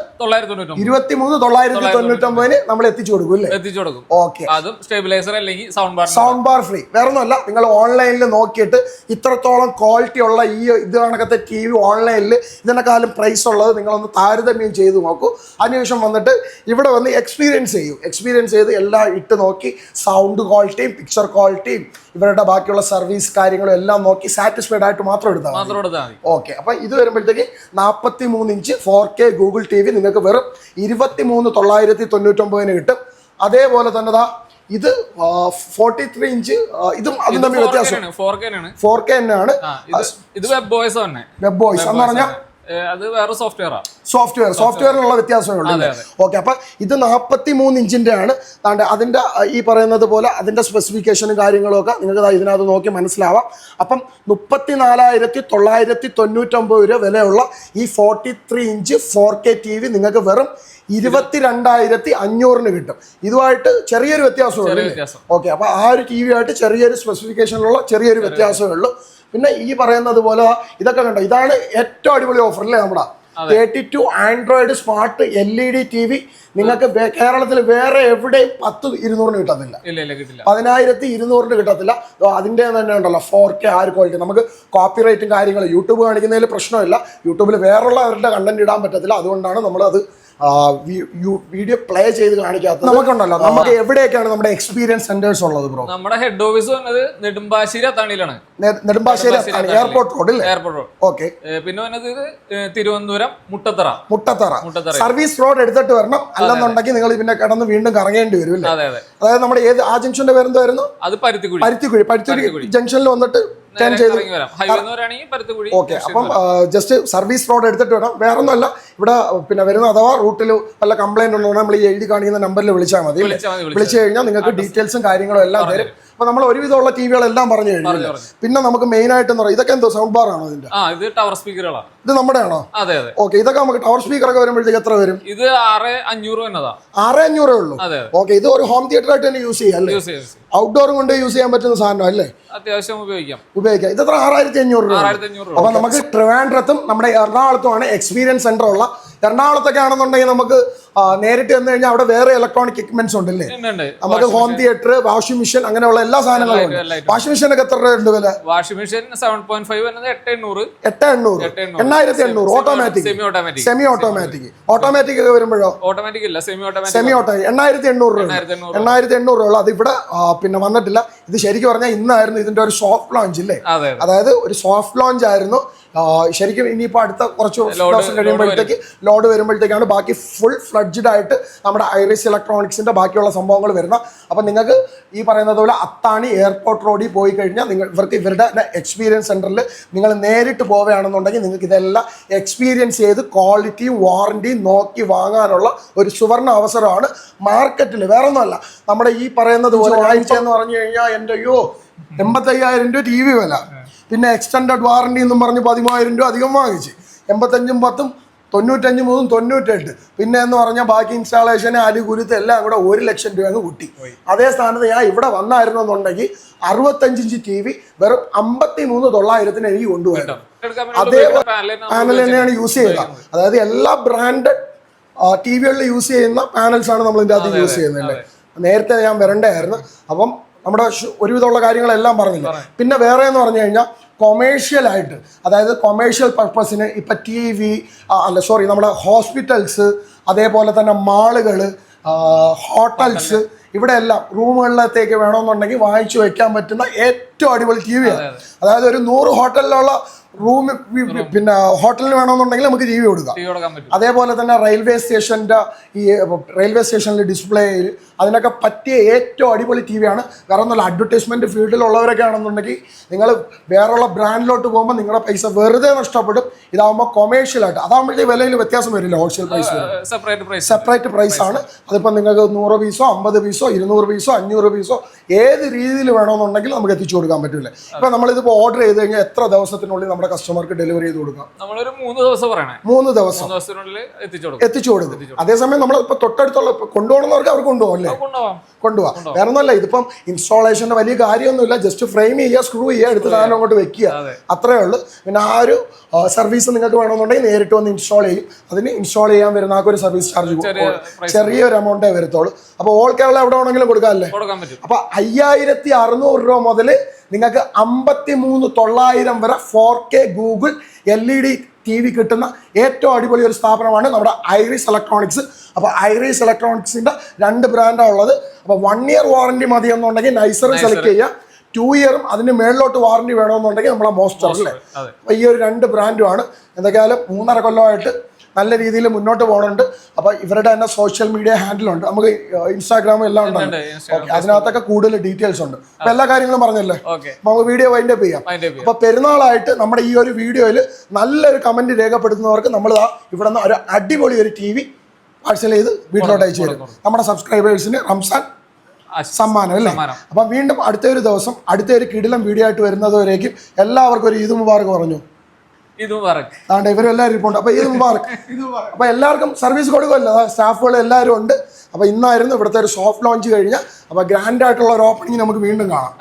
തൊള്ളായിരത്തി തൊണ്ണൂറ്റൊമ്പതിന് നമ്മൾ എത്തിച്ചു കൊടുക്കും അല്ലേ? എത്തിച്ചു കൊടുക്കും ഓക്കെ. അതും സ്റ്റെബിലൈസർ അല്ലെങ്കിൽ sound bar sound bar free വേറെ ഒന്നുമല്ല നിങ്ങൾ ഓൺലൈനിൽ നോക്കിയിട്ട് ഇത്രത്തോളം ക്വാളിറ്റി ഉള്ള ഈ ഇത് കണക്കത്തെ ടി വി ഓൺലൈനിൽ ഇതിനെക്കാളും പ്രൈസ് ഉള്ളത് നിങ്ങളൊന്ന് താരതമ്യം ചെയ്ത് നോക്കൂ. അതിനുശേഷം വന്നിട്ട് ഇവിടെ വന്ന് എക്സ്പീരിയൻസ് ചെയ്യൂ. എക്സ്പീരിയൻസ് ചെയ്ത് എല്ലാം ഇട്ട് നോക്കി സൗണ്ട് ക്വാളിറ്റിയും പിക്ചർ ക്വാളിറ്റിയും ഇവരുടെ ബാക്കിയുള്ള സർവീസ് കാര്യങ്ങളും എല്ലാം നോക്കി സാറ്റിസ്ഫൈഡ് ആയിട്ട് മാത്രം എടുത്താൽ ഓക്കെ അപ്പൊ ഇത് വരുമ്പോഴത്തേക്ക് നാൽപ്പത്തി മൂന്ന് inch four K Google T V നിങ്ങൾക്ക് വെറും ഇരുപത്തി മൂന്ന് തൊള്ളായിരത്തി തൊണ്ണൂറ്റൊമ്പതിന് കിട്ടും. അതേപോലെ തന്നെ ദാ ഇത് ഫോർട്ടി ത്രീ ഇഞ്ച് ഇതും അതും തമ്മിൽ വ്യത്യാസം. ഫോർ കെ ആണ് വെബ് ബോയ്സ് തന്നെ. വെബ് വോയിസ് എന്ന് പറഞ്ഞാൽ അത് വേറെ സോഫ്റ്റ്വെയറാണ് സോഫ്റ്റ്വെയർ സോഫ്റ്റ്വെയറിലുള്ള വ്യത്യാസമേ ഉള്ളൂ ഓക്കെ അപ്പൊ ഇത് നാൽപ്പത്തി മൂന്ന് ഇഞ്ചിന്റെ ആണ് താണ്ട് അതിന്റെ ഈ പറയുന്നത് പോലെ അതിന്റെ സ്പെസിഫിക്കേഷനും കാര്യങ്ങളും ഒക്കെ നിങ്ങൾക്ക് ഇതിനകത്ത് നോക്കി മനസ്സിലാവാം. അപ്പം മുപ്പത്തി നാലായിരത്തി തൊള്ളായിരത്തി തൊണ്ണൂറ്റൊമ്പത് രൂപ വിലയുള്ള ഈ forty three inch four K T V നിങ്ങൾക്ക് വെറും ഇരുപത്തിരണ്ടായിരത്തി അഞ്ഞൂറിന് കിട്ടും. ഇതുമായിട്ട് ചെറിയൊരു വ്യത്യാസമേ ഉള്ളൂ? ഓക്കെ അപ്പൊ ആ ഒരു ടി വി ആയിട്ട് ചെറിയൊരു സ്പെസിഫിക്കേഷനിലുള്ള ചെറിയൊരു വ്യത്യാസമേ ഉള്ളൂ. പിന്നെ ഈ പറയുന്നത് പോലെ ഇതൊക്കെ കണ്ടോ? ഇതാണ് ഏറ്റവും അടിപൊളി ഓഫർ അല്ലേ നമ്മുടെ thirty two android smart L E D T V നിങ്ങൾക്ക് കേരളത്തിൽ വേറെ എവിടെയും പത്ത് ഇരുന്നൂറിന് കിട്ടത്തില്ല. പതിനായിരത്തി ഇരുന്നൂറിന് കിട്ടത്തില്ല. അതിന്റെ തന്നെ ഉണ്ടല്ലോ ഫോർ കെ ആർ ക്വാളിറ്റി നമുക്ക് കോപ്പി റൈറ്റും കാര്യങ്ങളും യൂട്യൂബ് കാണിക്കുന്നതിൽ പ്രശ്നമില്ല. യൂട്യൂബിൽ അവരുടെ കണ്ടന്റ് ഇടാൻ പറ്റത്തില്ല. അതുകൊണ്ടാണ് നമ്മളത് വീഡിയോ പ്ലേ ചെയ്ത് കാണിക്കാത്ത നമുക്കുണ്ടല്ലോ. നമുക്ക് എവിടെയൊക്കെയാണ് നമ്മുടെ എക്സ്പീരിയൻസ് സെന്റേഴ്സ് ഉള്ളത് ബ്രോ നമ്മുടെ ഹെഡ് ഓഫീസ് വന്നത് നെടുമ്പാശ്ശേരി അത്താണിയിലാണ്. നെടുമ്പാശ്ശേരി എയർപോർട്ട് റോഡ് അല്ലേ എയർപോർട്ട് റോഡ് ഓക്കെ പിന്നെ വന്നത് തിരുവനന്തപുരം മുട്ടത്തറ. മുട്ടത്തറ. മുട്ടത്തറ. സർവീസ് റോഡ് എടുത്തിട്ട് വരണം. അല്ലെന്നുണ്ടെങ്കിൽ നിങ്ങൾ പിന്നെ കടന്ന് വീണ്ടും കറങ്ങേണ്ടി വരും അതെ അതെ. അതായത് നമ്മുടെ ഏത് ആ ജംഗ്ഷന്റെ പേരെന്തായിരുന്നു? അത് പരുത്തിക്കുഴി. പരുത്തിക്കുഴി. പരുത്തിക്കുഴി ജംഗ്ഷനിൽ വന്നിട്ട് ടേൺ ചെയ്ത് ഓക്കെ അപ്പം ജസ്റ്റ് സർവീസ് റോഡ് എടുത്തിട്ട് വേണം. വേറെ ഒന്നുമല്ല ഇവിടെ പിന്നെ വരുന്ന അഥവാ റൂട്ടിൽ വല്ല കംപ്ലൈന്റ് ഉണ്ടെങ്കിൽ നമ്മൾ ഈ എഴുതി കാണിക്കുന്ന നമ്പറിൽ വിളിച്ചാൽ മതി വിളിച്ചു കഴിഞ്ഞാൽ നിങ്ങൾക്ക് ഡീറ്റെയിൽസും കാര്യങ്ങളും എല്ലാം തരും. അപ്പൊ നമ്മൾ ഒരുവിധമുള്ള ടി വികളെല്ലാം പറഞ്ഞു കഴിഞ്ഞു പിന്നെ നമുക്ക് മെയിൻ ആയിട്ട് എന്ന് പറയാം ഇതൊക്കെ എന്തോ സൗണ്ട് ബാർ ആണോ ഇതിന്റെ? ഇത് ടവർ സ്പീക്കറുകളാണ് ഇത് നമ്മുടെ ആണോ അതെ അതെ. ഓക്കെ ഇതൊക്കെ നമുക്ക് ടവർ സ്പീക്കർ ഒക്കെ വരുമ്പോഴത്തേക്ക് എത്ര വരും? ഇത് ആറ് അഞ്ഞൂറ് ആറ് അഞ്ഞൂറേ ഉള്ളൂ. ഓക്കെ ഇത് ഒരു ഹോം തിയേറ്റർ ആയിട്ട് തന്നെ യൂസ് ചെയ്യാം അല്ലേ. ഔട്ട്ഡോറും കൊണ്ട് യൂസ് ചെയ്യാൻ പറ്റുന്ന സാധനം അല്ലേ? അത്യാവശ്യം ഉപയോഗിക്കാം. ഉപയോഗിക്കാം. ഇത് എത്ര? ആറായിരത്തി അഞ്ഞൂറ് രൂപ ആറായിരത്തി അഞ്ഞൂറ് രൂപ. അപ്പൊ നമുക്ക് ട്രിവാൻഡ്രത്തും നമ്മുടെ എറണാകുളത്തും ആണ് എക്സ്പീരിയൻസ് സെന്റർ ഉള്ള എറണാകുളത്തൊക്കെ ആണെന്നുണ്ടെങ്കിൽ നമുക്ക് നേരിട്ട് വന്നു കഴിഞ്ഞാൽ അവിടെ വേറെ ഇലക്ട്രോണിക് എക്യുപ്മെന്റ്സ് ഉണ്ടല്ലേ? ഉണ്ട്, ഉണ്ട്. നമുക്ക് ഹോം തിയേറ്റർ വാഷിംഗ് മെഷീൻ അങ്ങനെയുള്ള എല്ലാ സാധനങ്ങളും ഉണ്ട്. മെഷീൻ ഒക്കെ എത്ര രൂപ വില? Washing machine seven point five എട്ട് എണ്ണൂറ്. എട്ട് എണ്ണൂറ്. എണ്ണായിരത്തി എണ്ണൂറ്. Automatic semi automatic semi automatic automatic ഒക്കെ വരുമ്പോഴോ? ഓട്ടോമാറ്റിക് ഇല്ല സെമി ഓട്ടോമാറ്റിക് സെമി ഓട്ടോ എണ്ണായിരത്തി എണ്ണൂറ് രൂപ എണ്ണായിരത്തി എണ്ണൂറ്. രൂപ അത് ഇവിടെ പിന്നെ വന്നിട്ടില്ല. ഇത് ശരിക്കും പറഞ്ഞാൽ ഇന്നായിരുന്നു ഇതിന്റെ ഒരു സോഫ്റ്റ് ലോഞ്ച് ഇല്ലേ? അതെ അതെ. അതായത് ഒരു സോഫ്റ്റ് ലോഞ്ച് ആയിരുന്നു. ശരിക്കും ഇനിയിപ്പോൾ അടുത്ത കുറച്ച് ദിവസം കഴിയുമ്പോഴത്തേക്ക് ലോഡ് വരുമ്പോഴത്തേക്കാണ് ബാക്കി ഫുൾ ഫ്ലഡ്ജഡ് ആയിട്ട് നമ്മുടെ ഐറിസ് ഇലക്ട്രോണിക്സിന്റെ ബാക്കിയുള്ള സംഭവങ്ങൾ വരുന്നത്. അപ്പം നിങ്ങൾക്ക് ഈ പറയുന്നത് പോലെ അത്താണി എയർപോർട്ട് റോഡിൽ പോയി കഴിഞ്ഞാൽ നിങ്ങൾ ഇവർക്ക് ഇവരുടെ എക്സ്പീരിയൻസ് സെന്ററിൽ നിങ്ങൾ നേരിട്ട് പോവുകയാണെന്നുണ്ടെങ്കിൽ നിങ്ങൾക്ക് ഇതെല്ലാം എക്സ്പീരിയൻസ് ചെയ്ത് ക്വാളിറ്റിയും വാറന്റിയും നോക്കി വാങ്ങാനുള്ള ഒരു സുവർണ അവസരമാണ് മാർക്കറ്റിൽ വേറെ ഒന്നുമല്ല നമ്മുടെ ഈ പറയുന്നത് പോലെ ഒരാഴ്ച എന്ന് പറഞ്ഞു കഴിഞ്ഞാൽ എന്റെ അയ്യോ എൺപത്തയ്യായിരം രൂപ ടി വി വില. പിന്നെ എക്സ്റ്റൻഡഡ് വാറണ്ടി എന്നും പറഞ്ഞ് പതിമൂവായിരം രൂപ അധികം വാങ്ങിച്ച്. എൺപത്തഞ്ചും പത്തും തൊണ്ണൂറ്റഞ്ച് മൂന്നും തൊണ്ണൂറ്റെട്ട്. പിന്നെ എന്ന് പറഞ്ഞാൽ ബാക്കി ഇൻസ്റ്റാളേഷന് അരി കുരുത്ത് എല്ലാം കൂടെ ഒരു ലക്ഷം രൂപ അങ്ങ് കൂട്ടി. അതേ സ്ഥാനത്ത് ഞാൻ ഇവിടെ വന്നായിരുന്നു എന്നുണ്ടെങ്കിൽ അറുപത്തഞ്ചിഞ്ച് ടി വി വെറും അമ്പത്തി മൂന്ന് തൊള്ളായിരത്തിന് എനിക്ക് കൊണ്ടുപോയത്. എടുക്കാൻ അതേ പാനൽ തന്നെയാണ് യൂസ് ചെയ്യുക അതായത് എല്ലാ ബ്രാൻഡഡ് ടി വികളിൽ യൂസ് ചെയ്യുന്ന പാനൽസ് ആണ് നമ്മൾ ഇതിന്റെ അകത്ത് യൂസ് ചെയ്യുന്നത്. നേരത്തെ ഞാൻ വരണ്ടായിരുന്നു. അപ്പം നമ്മുടെ ഒരുവിധമുള്ള കാര്യങ്ങളെല്ലാം പറഞ്ഞില്ല? പിന്നെ വേറെ എന്ന് പറഞ്ഞു കഴിഞ്ഞാൽ കൊമേഴ്ഷ്യലായിട്ട് അതായത് കൊമേഴ്ഷ്യൽ പർപ്പസിന് ഇപ്പം ടി വി അല്ല സോറി നമ്മുടെ ഹോസ്പിറ്റൽസ് അതേപോലെ തന്നെ മാളുകൾ ഹോട്ടൽസ് ഇവിടെ എല്ലാം റൂമുകളിലത്തേക്ക് വേണമെന്നുണ്ടെങ്കിൽ വാങ്ങിച്ചു വെക്കാൻ പറ്റുന്ന ഏറ്റവും അടിപൊളി ടി വിയാണ് അതായത് ഒരു നൂറ് ഹോട്ടലിലുള്ള റൂം പിന്നെ ഹോട്ടലിന് വേണമെന്നുണ്ടെങ്കിൽ നമുക്ക് ടി വി കൊടുക്കാം അതേപോലെ തന്നെ റെയിൽവേ സ്റ്റേഷന്റെ ഈ റെയിൽവേ സ്റ്റേഷനിലെ ഡിസ്പ്ലേയിൽ അതിനൊക്കെ പറ്റിയ ഏറ്റവും അടിപൊളി ടി വിയാണ്. കാരണം നല്ല അഡ്വർടൈസ്മെന്റ് ഫീൽഡിലുള്ളവരൊക്കെ ആണെന്നുണ്ടെങ്കിൽ നിങ്ങൾ വേറെയുള്ള ബ്രാൻഡിലോട്ട് പോകുമ്പോൾ നിങ്ങളുടെ പൈസ വെറുതെ നഷ്ടപ്പെടും. ഇതാകുമ്പോൾ കൊമേഴ്ഷ്യലായിട്ട് അതാകുമ്പോഴത്തേക്ക് വിലയിൽ വ്യത്യാസം വരില്ല wholesale price separate price separate price ആണ്. അതിപ്പോൾ നിങ്ങൾക്ക് നൂറ് പീസോ അമ്പത് പീസോ ഇരുന്നൂറ് പീസോ അഞ്ഞൂറ് പീസോ ഏത് രീതിയിൽ വേണമെന്നുണ്ടെങ്കിൽ നമുക്ക് എത്തിച്ചു കൊടുക്കാൻ പറ്റില്ല ഇപ്പം നമ്മളിതിപ്പോൾ ഓർഡർ ചെയ്ത് കഴിഞ്ഞാൽ എത്ര ദിവസത്തിനുള്ളിൽ നമ്മുടെ കസ്റ്റമർക്ക് ഡെലിവറി ചെയ്ത് കൊടുക്കാം. നമ്മളൊരു മൂന്ന് ദിവസം പറയണേ. മൂന്ന് ദിവസം. എത്തിച്ചു കൊടുക്കും. അതേസമയം നമ്മൾ ഇപ്പൊ തൊട്ടടുത്തുള്ള കൊണ്ടുപോകണമെന്നവർക്ക് അവർ കൊണ്ടുപോകും അല്ലേ? കൊണ്ടുപോകാം. വേറെ ഒന്നല്ല ഇതിപ്പം ഇൻസ്റ്റാളേഷന്റെ വലിയ കാര്യമൊന്നുമില്ല. ജസ്റ്റ് ഫ്രെയിം ചെയ്യുക സ്ക്രൂ ചെയ്യുക എടുത്ത് സാധനം അങ്ങോട്ട് വെക്കുക. അത്രേ ഉള്ളൂ. പിന്നെ ആ ഒരു സർവീസ് നിങ്ങൾക്ക് വേണമെന്നുണ്ടെങ്കിൽ നേരിട്ട് വന്ന് ഇൻസ്റ്റാൾ ചെയ്യും. അതിന് ഇൻസ്റ്റാൾ ചെയ്യാൻ വരുന്ന ആ ഒരു സർവീസ് ചാർജ് ചെറിയ ചെറിയൊരു എമൗണ്ടേ വരത്തുള്ളൂ. അപ്പോൾ ഓൾ കേരള എവിടെ വേണമെങ്കിലും കൊടുക്കാമല്ലേ? അപ്പൊ അയ്യായിരത്തി അറുന്നൂറ് രൂപ മുതൽ നിങ്ങൾക്ക് അമ്പത്തി മൂന്ന് തൊള്ളായിരം വരെ four K Google L E D T V കിട്ടുന്ന ഏറ്റവും അടിപൊളി ഒരു സ്ഥാപനമാണ് നമ്മുടെ ഐറിസ് ഇലക്ട്രോണിക്സ് അപ്പോൾ ഐറിസ് ഇലക്ട്രോണിക്സിന്റെ രണ്ട് ബ്രാൻഡാണ് ഉള്ളത്. അപ്പോൾ വൺ ഇയർ വാറണ്ടി മതി എന്നുണ്ടെങ്കിൽ നൈസർ സെലക്ട് ചെയ്യുക. ടു ഇയറും അതിന് മേളിലോട്ട് വാറണ്ടി വേണമെന്നുണ്ടെങ്കിൽ നമ്മളെ മോസ്റ്റർ അല്ലേ? അപ്പോൾ ഈ ഒരു രണ്ട് ബ്രാൻഡുമാണ് എന്തൊക്കെയായാലും മൂന്നര കൊല്ലമായിട്ട് നല്ല രീതിയിൽ മുന്നോട്ട് പോകുന്നുണ്ട് അപ്പോൾ ഇവരുടെ തന്നെ സോഷ്യൽ മീഡിയ ഹാൻഡിലുണ്ട് നമുക്ക് ഇൻസ്റ്റാഗ്രാമും എല്ലാം ഉണ്ട്, ഉണ്ട് ഓക്കെ അതിനകത്തൊക്കെ കൂടുതൽ ഡീറ്റെയിൽസ് ഉണ്ട്. അപ്പോൾ എല്ലാ കാര്യങ്ങളും പറഞ്ഞല്ലേ? നമുക്ക് വീഡിയോ വൈൻഡ് അപ്പ് ചെയ്യാം. അപ്പൊ അപ്പോൾ പെരുന്നാളായിട്ട് നമ്മുടെ ഈ ഒരു വീഡിയോയിൽ നല്ലൊരു കമന്റ് രേഖപ്പെടുത്തുന്നവർക്ക് നമ്മൾ ഇവിടെ നിന്ന് ഒരു അടിപൊളി ഒരു ടി വി പാഴ്സൽ ചെയ്ത് വീട്ടിലോട്ട് അയച്ചു തരും. നമ്മുടെ സബ്സ്ക്രൈബേഴ്സിന് റംസാൻ സമ്മാനം അല്ലേ. അപ്പം വീണ്ടും അടുത്തൊരു ദിവസം അടുത്തൊരു കിടിലം വീഡിയോ ആയിട്ട് വരുന്നതുവരേക്കും എല്ലാവർക്കും ഒരു ഈദ് മുബാർക്ക് പറഞ്ഞു. ഇതും അതുകൊണ്ട് ഇവരും എല്ലാവരും ഇരിപ്പുണ്ട്. അപ്പോൾ ഈദ് മുബാർക്ക് അപ്പോൾ എല്ലാവർക്കും സർവീസ് കൊടുക്കുമല്ലോ. സ്റ്റാഫുകൾ എല്ലാവരും ഉണ്ട്. അപ്പോൾ ഇന്നായിരുന്നു ഇവിടുത്തെ ഒരു സോഫ്റ്റ് ലോഞ്ച് കഴിഞ്ഞ അപ്പോൾ ഗ്രാൻഡ് ആയിട്ടുള്ള ഒരു ഓപ്പണിംഗ് നമുക്ക് വീണ്ടും കാണാം.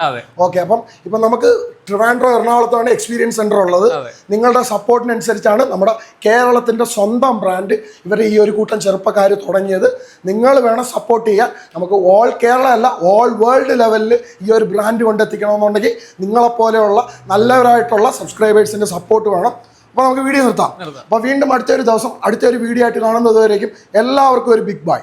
ഓക്കെ അപ്പം ഇപ്പം നമുക്ക് ട്രിവാൻഡ്രോ എറണാകുളത്താണ് എക്സ്പീരിയൻസ് സെന്റർ ഉള്ളത്. നിങ്ങളുടെ സപ്പോർട്ടിനനുസരിച്ചാണ് നമ്മുടെ കേരളത്തിന്റെ സ്വന്തം ബ്രാൻഡ് ഇവർ ഈ ഒരു കൂട്ടം ചെറുപ്പക്കാർ തുടങ്ങിയത്. നിങ്ങൾ വേണം സപ്പോർട്ട് ചെയ്യാൻ. നമുക്ക് ഓൾ കേരള അല്ല ഓൾ വേൾഡ് ലെവലിൽ ഈ ഒരു ബ്രാൻഡ് കൊണ്ടെത്തിക്കണമെന്നുണ്ടെങ്കിൽ നിങ്ങളെപ്പോലെയുള്ള നല്ലവരായിട്ടുള്ള സബ്സ്ക്രൈബേഴ്സിന്റെ സപ്പോർട്ട് വേണം. അപ്പോൾ നമുക്ക് വീഡിയോ നിർത്താം. അപ്പൊ അപ്പോൾ വീണ്ടും അടുത്തൊരു ദിവസം അടുത്തൊരു വീഡിയോ ആയിട്ട് കാണുന്നത് വരേക്കും. എല്ലാവർക്കും ഒരു ബിഗ് ബൈ